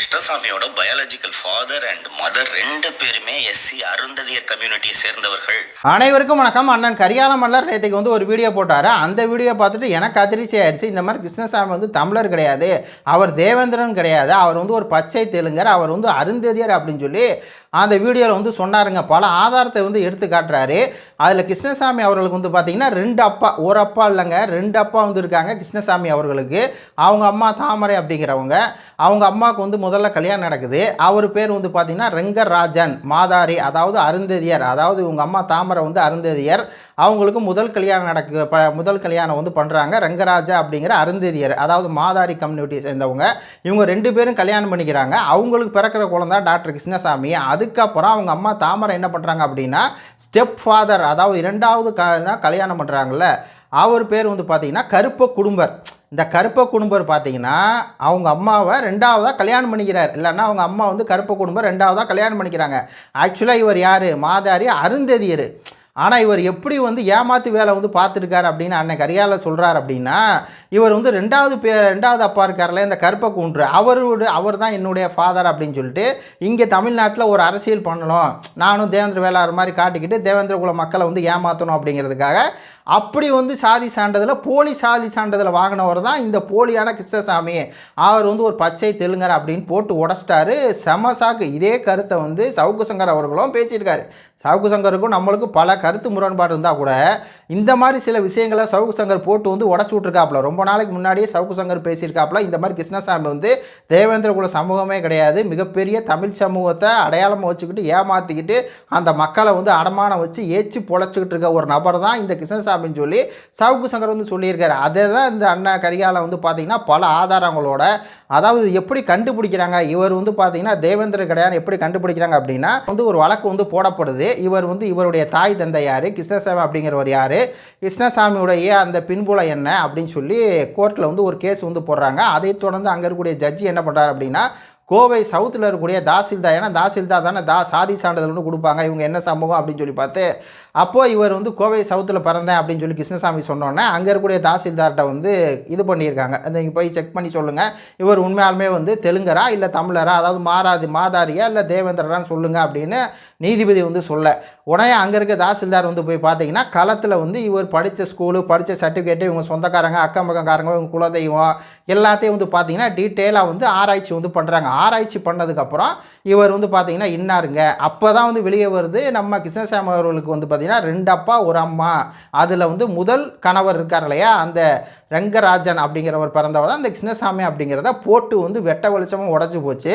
கிருஷ்ணசாமியோட biological father and mother ரெண்டு பேருமே SC Arunthathiyar கம்யூனிட்டியை சேர்ந்தவர்கள். அனைவருக்கும் வணக்கம். அண்ணன் கரியால மல்லர் நேற்றுக்கு வந்து ஒரு வீடியோ போட்டார். அந்த வீடியோ பார்த்துட்டு எனக்கு அதிர்ச்சி ஆயிடுச்சு. இந்த மாதிரி கிருஷ்ணசாமி வந்து தமிழர் கிடையாது. அவர் தேவேந்திரன் கிடையாது. அவர் வந்து ஒரு பச்சை தெலுங்கர். அவர் வந்து அருந்ததியர் அப்படின்னு சொல்லி அந்த வீடியோவில் வந்து சொன்னாருங்க. பல ஆதாரத்தை வந்து எடுத்து காட்டுறாரு. அதில் கிருஷ்ணசாமி அவர்களுக்கு வந்து பார்த்தீங்கன்னா ரெண்டு அப்பா ஒரு அப்பா இல்லைங்க. ரெண்டு அப்பா வந்து இருக்காங்க கிருஷ்ணசாமி அவர்களுக்கு. அவங்க அம்மா தாமரை அப்படிங்கிறவங்க. அவங்க அம்மாவுக்கு வந்து முதல்ல கல்யாணம் நடக்குது. அவர் பேர் வந்து பார்த்திங்கன்னா ரெங்கராஜன் மாதாரி அதாவது அருந்ததியர். அதாவது இவங்க அம்மா தாமரை வந்து அருந்ததியர். அவங்களுக்கு முதல் கல்யாணம் நடக்கு ப முதல் கல்யாணம் வந்து பண்ணுறாங்க ரங்கராஜா அப்படிங்கிற அருந்ததியர். அதாவது மாதாரி கம்யூனிட்டியை சேர்ந்தவங்க. இவங்க ரெண்டு பேரும் கல்யாணம் பண்ணிக்கிறாங்க. அவங்களுக்கு பிறக்கிற குழந்தை டாக்டர் கிருஷ்ணசாமி. அதுக்கப்புறம் அவங்க அம்மா தாமரை என்ன பண்ணுறாங்க அப்படின்னா ஸ்டெப் ஃபாதர் அதாவது இரண்டாவது க தான் கல்யாணம் பண்ணுறாங்கல்ல அவர் பேர் வந்து பார்த்திங்கன்னா கருப்ப குடும்பர். இந்த கருப்ப குடும்பர் பார்த்தீங்கன்னா அவங்க அம்மாவை ரெண்டாவதாக கல்யாணம் பண்ணிக்கிறார். இல்லைன்னா அவங்க அம்மா வந்து கருப்ப குடும்பம் ரெண்டாவதாக கல்யாணம் பண்ணிக்கிறாங்க. ஆக்சுவலாக இவர் யார்? மாதாரி அருந்ததியர். ஆனால் இவர் எப்படி வந்து ஏமாத்து வேலை வந்து பார்த்துருக்காரு அப்படின்னு அன்னைக்கு அரியால சொல்கிறார் அப்படின்னா இவர் வந்து ரெண்டாவது பே ரெண்டாவது அப்பா இருக்கார்ல இந்த கருப்பை குன்று. அவரோட அவர் தான் என்னுடைய ஃபாதர் அப்படின்னு சொல்லிட்டு இங்கே தமிழ்நாட்டில் ஒரு அரசியல் பண்ணணும். நானும் தேவேந்திர வேளாறு மாதிரி காட்டிக்கிட்டு தேவேந்திர குல மக்களை வந்து ஏமாற்றணும் அப்படிங்கிறதுக்காக அப்படி வந்து சாதி சான்றிதழில் போலி சாதி சான்றிதழை வாங்கினவர் தான் இந்த போலியான கிருஷ்ணசாமி. அவர் வந்து ஒரு பச்சை தெலுங்கர் அப்படின்னு போட்டு உடச்சிட்டாரு. செம சாக்கு. இதே கருத்தை வந்து சவுக்கு சங்கர் அவர்களும் பேசியிருக்காரு. சவுக்கு சங்கருக்கும் நம்மளுக்கும் பல கருத்து முரண்பாடு இருந்தால் கூட இந்த மாதிரி சில விஷயங்களை சவுக்கு சங்கர் போட்டு வந்து உடச்சி விட்ருக்காப்புல ரொம்ப நாளைக்கு முன்னாடியே சவுக்கு சங்கர் பேசியிருக்காப்புல இந்த மாதிரி கிருஷ்ணசாமி வந்து தேவேந்திர குல சமூகமே கிடையாது. மிகப்பெரிய தமிழ் சமூகத்தை அடையாளமாக வச்சுக்கிட்டு ஏமாற்றிக்கிட்டு அந்த மக்களை வந்து அடமானம் வச்சு ஏச்சு பொழைச்சிக்கிட்டு இருக்க ஒரு நபர் தான் இந்த கிருஷ்ணசாமின்னு சொல்லி சவுக்கு சங்கர் வந்து சொல்லியிருக்காரு. அதை தான் இந்த அண்ணா கரிகால வந்து பார்த்திங்கன்னா பல ஆதாரங்களோட அதாவது எப்படி கண்டுபிடிக்கிறாங்க? இவர் வந்து பார்த்தீங்கன்னா தேவேந்திர கிடையாது எப்படி கண்டுபிடிக்கிறாங்க அப்படின்னா வந்து ஒரு வழக்கு வந்து போடப்படுது. இவர் வந்து இவருடைய தாய் தந்தை யார்? கிருஷ்ணசாமி அப்படிங்கிறவர் யார்? கிருஷ்ணசாமியுடைய அந்த பின்புலம் என்ன அப்படின்னு சொல்லி கோர்ட்டில் வந்து ஒரு கேஸ் வந்து போடுறாங்க. அதை தொடர்ந்து அங்கே இருக்கக்கூடிய ஜட்ஜி என்ன பண்ணுறாரு அப்படின்னா கோவை சவுத்தில் இருக்கக்கூடிய தாசில்தார். ஏன்னா தாசில்தார் தானே தா சாதி சான்றிதழ் கொடுப்பாங்க. இவங்க என்ன சமூகம் அப்படின்னு சொல்லி பார்த்து அப்போது இவர் வந்து கோவை சவுத்தில் பிறந்தேன் அப்படின்னு சொல்லி கிருஷ்ணசாமி சொன்னோன்னே அங்கே இருக்கக்கூடிய தாசில்தார்கிட்ட வந்து இது பண்ணியிருக்காங்க. அந்த இங்கே போய் செக் பண்ணி சொல்லுங்கள் இவர் உண்மையாலுமே வந்து தெலுங்கரா இல்லை தமிழரா? அதாவது மாறாதி மாதாரியா இல்லை தேவேந்திரரான்னு சொல்லுங்கள் அப்படின்னு நீதிபதி வந்து சொல்ல. உடனே அங்கே இருக்க தாசில்தார் வந்து போய் பார்த்தீங்கன்னா களத்தில் வந்து இவர் படித்த ஸ்கூலு படித்த சர்டிஃபிகேட்டு இவங்க சொந்தக்காரங்க அக்கம் பக்கக்காரங்க இவங்க குலதெய்வம் எல்லாத்தையும் வந்து பார்த்தீங்கன்னா டீட்டெயிலாக வந்து ஆராய்ச்சி வந்து பண்ணுறாங்க ஆராய்ச்சி பண்ணதுக்கப்புறம் இவர் வந்து பார்த்தீங்கன்னா இன்னாருங்க. அப்போ தான் வந்து வெளியே வருது. நம்ம கிருஷ்ணசாமி அவர்களுக்கு வந்து பார்த்தீங்கன்னா ரெண்டு அப்பா ஒரு அம்மா. அதில் வந்து முதல் கணவர் இருக்கார் இல்லையா? அந்த ரங்கராஜன் அப்படிங்கிறவர் பிறந்தவர் தான். அந்த கிருஷ்ணசாமி அப்படிங்கிறத போட்டு வந்து வெட்ட வெளிச்சமாக உடச்சி போச்சு.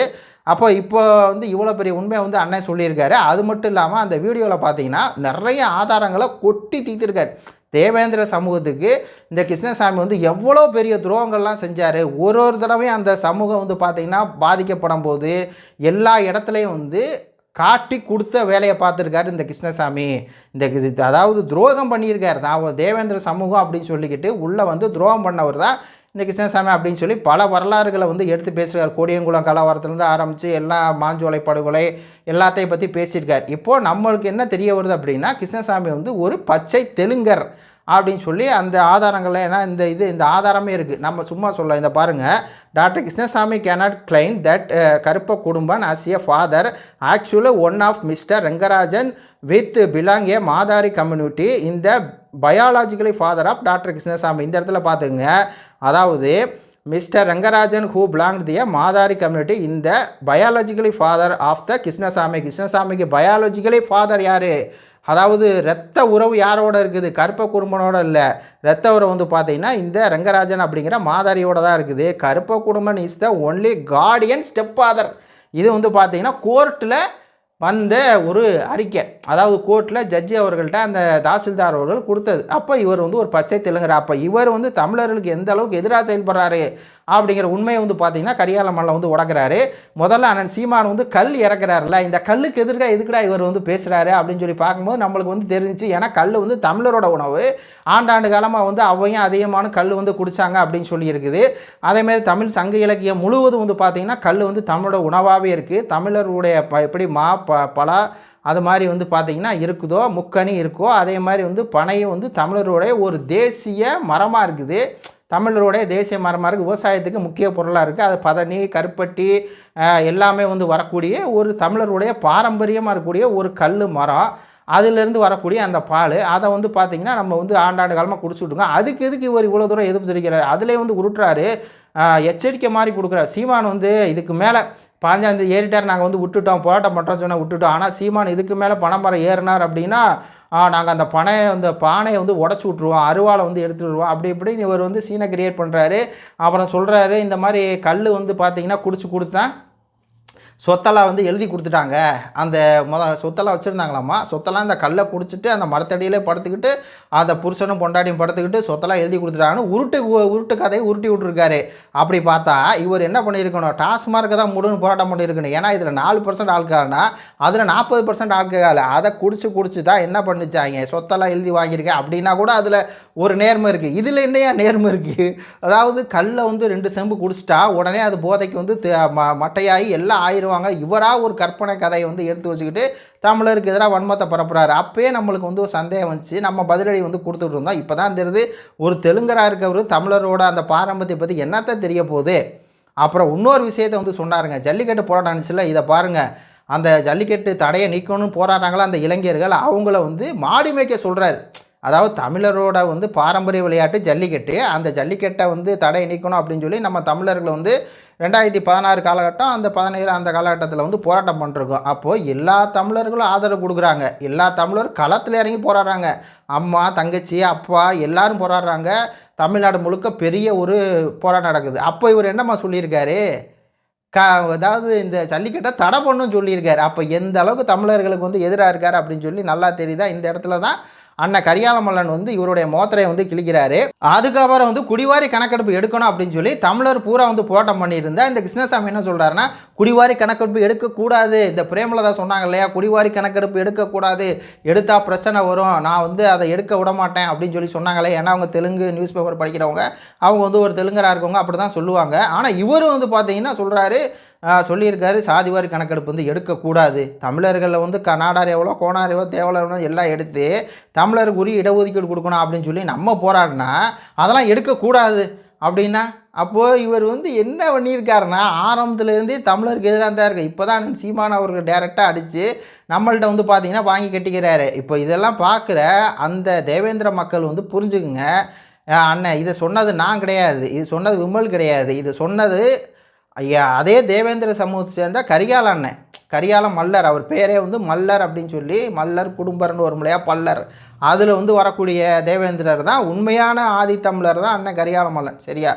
அப்போ இப்போ வந்து இவ்வளோ பெரிய உண்மையை வந்து அண்ணன் சொல்லியிருக்காரு. அது மட்டும் இல்லாமல் அந்த வீடியோவில் பார்த்தீங்கன்னா நிறைய ஆதாரங்களை கொட்டி தீர்த்திருக்காரு. தேவேந்திர சமூகத்துக்கு இந்த கிருஷ்ணசாமி வந்து எவ்வளோ பெரிய துரோகங்கள்லாம் செஞ்சார். ஒரு ஒரு தடவையும் அந்த சமூகம் வந்து பார்த்திங்கன்னா பாதிக்கப்படும் போது எல்லா இடத்துலையும் வந்து காட்டி கொடுத்த வேலையை பார்த்துருக்காரு இந்த கிருஷ்ணசாமி. இந்த இது- அதாவது துரோகம் பண்ணியிருக்காரு. தான் தேவேந்திர சமூகம் அப்படின்னு சொல்லிக்கிட்டு உள்ளே வந்து துரோகம் பண்ணவர் தான் இந்த கிருஷ்ணசாமி அப்படின்னு சொல்லி பல வரலாறுகளை வந்து எடுத்து பேசுகிறார். கோடியங்குளம் கலவரத்துலேருந்து ஆரம்பித்து எல்லா மாஞ்சோலை படுகொலை எல்லாத்தையும் பற்றி பேசியிருக்கார். இப்போது நம்மளுக்கு என்ன தெரிய வருது அப்படின்னா கிருஷ்ணசாமி வந்து ஒரு பச்சை தெலுங்கர் அப்படின்னு சொல்லி அந்த ஆதாரங்கள் ஏன்னா இந்த இது இந்த ஆதாரமே இருக்குது நம்ம சும்மா சொல்லலாம். இந்த பாருங்கள் doctor Krishnasamy cannot claim that Karuppa Kudumban as a father actually one of mister Rangarajan with belong a Madari community இந்த biologically father of doctor Krishnasamy. இந்த இடத்துல பார்த்துக்குங்க. அதாவது mister Rangarajan who belong the Madari community இந்த biologically father of the Krishnasamy. கிருஷ்ணசாமிக்கு biologically father யார்? அதாவது இரத்த உறவு யாரோட இருக்குது? கருப்ப குடும்பனோட இல்லை. இரத்த உறவு வந்து பார்த்தீங்கன்னா இந்த ரங்கராஜன் அப்படிங்கிற மாதாரியோட தான் இருக்குது. Karuppa Kudumban is the only guardian step father இது வந்து பார்த்தீங்கன்னா கோர்ட்டில் வந்த ஒரு அறிக்கை. அதாவது கோர்ட்டில் ஜட்ஜி அவர்கள்ட்ட அந்த தாசில்தார் அவர்கள் கொடுத்தது. அப்போ இவர் வந்து ஒரு பச்சை தெலுங்கர் அப்போ இவர் வந்து தமிழர்களுக்கு எந்த அளவுக்கு எதிராக செயல்படுறாரு? அப்படிங்கிற உண்மையை வந்து பார்த்தீங்கன்னா கரியால மல்ல வந்து உடக்கிறாரு. முதல்ல அண்ணன் சீமான் வந்து கல் இறக்குறாருல இந்த கல்லுக்கு எதிர்க்காக எதுக்குடா இவர் வந்து பேசுகிறாரு அப்படின்னு சொல்லி பார்க்கும்போது நம்மளுக்கு வந்து தெரிஞ்சுச்சு ஏன்னா கல் வந்து தமிழரோட உணவு. ஆண்டாண்டு காலமாக வந்து அவையும் அதிகமான கல் வந்து குடித்தாங்க அப்படின்னு சொல்லி இருக்குது அதேமாதிரி தமிழ் சங்க இலக்கியம் முழுவதும் வந்து பார்த்திங்கன்னா கல் வந்து தமிழோட உணவாகவே இருக்குது தமிழருடைய ப எப்படி மா ப பலா அது மாதிரி வந்து பார்த்திங்கன்னா இருக்குதோ முக்கணி இருக்கோ அதே மாதிரி வந்து பனையும் வந்து தமிழருடைய ஒரு தேசிய மரமாக இருக்குது. தமிழருடைய தேசிய மரமாக இருக்குது விவசாயத்துக்கு முக்கிய பொருளாக இருக்குது அது பதனி கருப்பட்டி எல்லாமே வந்து வரக்கூடிய ஒரு தமிழருடைய பாரம்பரியமாக இருக்கக்கூடிய ஒரு கல் மரம் அதிலிருந்து வரக்கூடிய அந்த பால். அதை வந்து பார்த்திங்கன்னா நம்ம வந்து ஆண்டாண்டு காலமாக குடிச்சுட்ருக்கோம் அதுக்கு எதுக்கு இவர் இவ்வளோ தூரம் எதிர்ப்பு தெரிவிக்கிறார்? அதிலே வந்து உருட்டுறாரு. எச்சரிக்கை மாதிரி கொடுக்குறாரு. சீமான் வந்து இதுக்கு மேலே பாஞ்சாந்தி ஏறிட்டார் நாங்கள் வந்து விட்டுட்டோம் போராட்டம் பண்ணுறோம் சொன்னால் விட்டுட்டோம். ஆனால் சீமான் இதுக்கு மேலே பனைமரம் ஏறினார் அப்படின்னா நாங்கள் அந்த பனையை அந்த பானையை வந்து உடச்சி விட்ருவோம் அருவாளை வந்து எடுத்துட்டு வருவோம். அப்படி இப்படின்னு இவர் வந்து சீனை கிரியேட் பண்ணுறாரு அப்புறம் சொல்கிறாரு இந்த மாதிரி கல் வந்து பார்த்தீங்கன்னா குடிச்சு கொடுத்தேன். சொத்தெல்லாம் வந்து எழுதி கொடுத்துட்டாங்க. அந்த முத சொத்தெல்லாம் வச்சுருந்தாங்களாம்மா? சொத்தெல்லாம் இந்த கல்லை குடிச்சிட்டு அந்த மரத்தடியிலே படுத்துக்கிட்டு அந்த புருஷனும் பொண்டாட்டியும் படுத்துக்கிட்டு சொத்தெல்லாம் எழுதி கொடுத்துட்டாங்கன்னு உருட்டு உ- உருட்டு கதையை உருட்டி விட்ருக்காரு அப்படி பார்த்தா இவர் என்ன பண்ணியிருக்கணும்? டாஸ்மார்க்கு தான் முழுன்னு போராட்டம் பண்ணியிருக்கணும். ஏன்னா இதில் நாலு பர்சன்ட் ஆட்கால்னா அதில் நாற்பது பர்சன்ட் ஆட்கள் அதை குடிச்சு குடிச்சு தான் என்ன பண்ணிச்சாங்க? சொத்தெல்லாம் எழுதி வாங்கியிருக்கேன் அப்படின்னா கூட அதில் ஒரு நேர்மை இருக்குது இதில் என்னையா நேர்மை இருக்குது அதாவது கல்லை வந்து ரெண்டு செம்பு குடிச்சிட்டா உடனே அது போதைக்கு வந்து ம- மட்டையாகி எல்லாம் ஆயிடுவாங்க இவராக ஒரு கற்பனை கதையை வந்து எடுத்து வச்சுக்கிட்டு தமிழருக்கு எதிராக வன்மத்தை பரப்புறாரு. அப்பயே நம்மளுக்கு வந்து ஒரு சந்தேகம் வந்துச்சு. நம்ம பதிலடி வந்து கொடுத்துட்டு இருந்தோம். இப்போ தான் தெரியுது ஒரு தெலுங்கராக இருக்கவர் தமிழரோட அந்த பாரம்பரியத்தை பற்றி என்னத்தான் தெரிய போகுது? அப்புறம் இன்னொரு விஷயத்தை வந்து சொன்னாருங்க. ஜல்லிக்கட்டு போராட்டம் இருந்துச்சுல்ல இதை பாருங்கள் அந்த ஜல்லிக்கட்டு தடையை நீக்கணும்னு போராடுறாங்களா அந்த இளைஞர்கள்? அவங்கள வந்து மாடி மேய்க்க சொல்கிறாரு அதாவது தமிழரோட வந்து பாரம்பரிய விளையாட்டு ஜல்லிக்கட்டு. அந்த ஜல்லிக்கட்டை வந்து தடை நீக்கணும் அப்படின்னு சொல்லி நம்ம தமிழர்களை வந்து ரெண்டாயிரத்தி பதினாறு காலகட்டம் அந்த பதினேழு அந்த காலகட்டத்தில் வந்து போராட்டம் பண்ணிருக்கோம். அப்போது எல்லா தமிழர்களும் ஆதரவு கொடுக்குறாங்க. எல்லா தமிழரும் களத்தில் இறங்கி போராடுறாங்க. அம்மா தங்கச்சி அப்பா எல்லாரும் போராடுறாங்க. தமிழ்நாடு முழுக்க பெரிய ஒரு போராட்டம் நடக்குது. அப்போ இவர் என்னம்மா சொல்லியிருக்காரு? க அதாவது இந்த ஜல்லிக்கட்டை தடை பண்ணுன்னு சொல்லியிருக்காரு. அப்போ எந்த அளவுக்கு தமிழர்களுக்கு வந்து எதிராக இருக்கார் அப்படின்னு சொல்லி நல்லா தெரியுதா? இந்த இடத்துல தான் அண்ணன் கரியாலமல்லன் வந்து இவருடைய மோத்திரையை வந்து கிழிக்கிறாரு. அதுக்கப்புறம் வந்து குடிவாரி கணக்கெடுப்பு எடுக்கணும் அப்படின்னு சொல்லி தமிழர் பூரா வந்து போட்டம் பண்ணியிருந்தா இந்த கிருஷ்ணசாமி என்ன சொல்கிறாருன்னா குடிவாரி கணக்கெடுப்பு எடுக்கக்கூடாது. இந்த பிரேமலதா சொன்னாங்க இல்லையா குடிவாரி கணக்கெடுப்பு எடுக்கக்கூடாது. எடுத்தால் பிரச்சனை வரும். நான் வந்து அதை எடுக்க விட மாட்டேன் அப்படின்னு சொல்லி சொன்னாங்களே. ஏன்னா அவங்க தெலுங்கு நியூஸ் பேப்பர் படிக்கிறவங்க. அவங்க வந்து ஒரு தெலுங்கராக இருக்கவங்க அப்படி தான் சொல்லுவாங்க. ஆனால் இவரும் வந்து பார்த்தீங்கன்னா சொல்கிறாரு சொல்லியிருக்காரு. சாதிவாரி கணக்கெடுப்பு வந்து எடுக்கக்கூடாது. தமிழர்களில் வந்து கனாடார் எவ்வளோ கோனார் எவ்வளோ தேவலர் எவ்வளோ எல்லாம் எடுத்து தமிழருக்கு உரிய இடஒதுக்கீடு கொடுக்கணும் அப்படின்னு சொல்லி நம்ம போராடினா அதெல்லாம் எடுக்கக்கூடாது. அப்படின்னா அப்போது இவர் வந்து என்ன பண்ணியிருக்காருன்னா ஆரம்பத்துலேருந்தே தமிழருக்கு எதிராக தான் இருக்கு இப்போ தான் சீமான் அவர்கள் டேரெக்டாக அடித்து நம்மள்ட்ட வந்து பார்த்தீங்கன்னா வாங்கி கட்டிக்கிறாரு. இப்போ இதெல்லாம் பார்க்குற அந்த தேவேந்திர மக்கள் வந்து புரிஞ்சுக்குங்க. அண்ணன் இதை சொன்னது நான் கிடையாது. இது சொன்னது விமல் கிடையாது. இது சொன்னது ஐயா அதே தேவேந்திர சமூகத்தை சேர்ந்த கரிகால அண்ணன். கரிகால மல்லர் அவர் பேரே வந்து மல்லர் அப்படின்னு சொல்லி மல்லர் குடும்பர்னு ஒரு முறையாக பல்லர். அதில் வந்து வரக்கூடிய தேவேந்திரர் தான் உண்மையான ஆதித்தமிழர் தான் அண்ணன் கரிகால மல்லன் சரியா?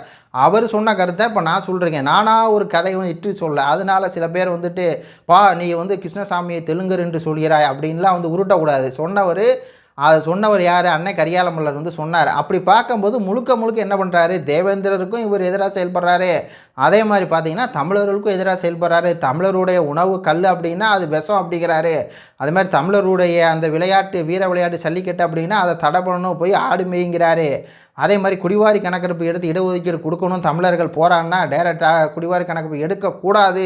அவர் சொன்ன கருத்தை இப்போ நான் சொல்கிறேங்க நானாக ஒரு கதையை இட்டு சொல்ல. அதனால் சில பேர் வந்துட்டு பா நீ வந்து கிருஷ்ணசாமியை தெலுங்கர் என்று சொல்கிறாய் அப்படின்லாம் வந்து உருட்டக்கூடாது. சொன்னவர் அதை சொன்னவர் யார்? அன்னை கரியாலமல்லர் வந்து சொன்னார். அப்படி பார்க்கும்போது முழுக்க முழுக்க என்ன பண்ணுறாரு தேவேந்திரருக்கும் இவர் எதிராக செயல்படுறாரு. அதே மாதிரி பார்த்தீங்கன்னா தமிழர்களுக்கும் எதிராக செயல்படுறாரு. தமிழருடைய உணவு கல் அப்படின்னா அது விஷம் அப்படிங்கிறாரு. அது மாதிரி தமிழருடைய அந்த விளையாட்டு வீர விளையாட்டு சல்லிக்கட்டு அப்படின்னா அதை தடை பண்ணணும் போய் ஆடு மேய்ங்கிறாரு. அதே மாதிரி குடிவாரி கணக்கெடுப்பு எடுத்து இடஒதுக்கீடு கொடுக்கணும் தமிழர்கள் போகிறான்னா டைரெக்டாக குடிவாரி கணக்கெடுப்பு எடுக்கக்கூடாது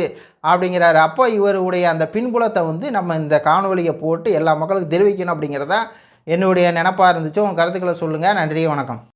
அப்படிங்கிறாரு. அப்போ இவருடைய அந்த பின்புலத்தை வந்து நம்ம இந்த காணொலியை போட்டு எல்லா மக்களுக்கும் தெரிவிக்கணும் அப்படிங்கிறத என்னுடைய நினப்பாக இருந்துச்சு உங்கள் கருத்துக்களை சொல்லுங்கள் நன்றி வணக்கம்.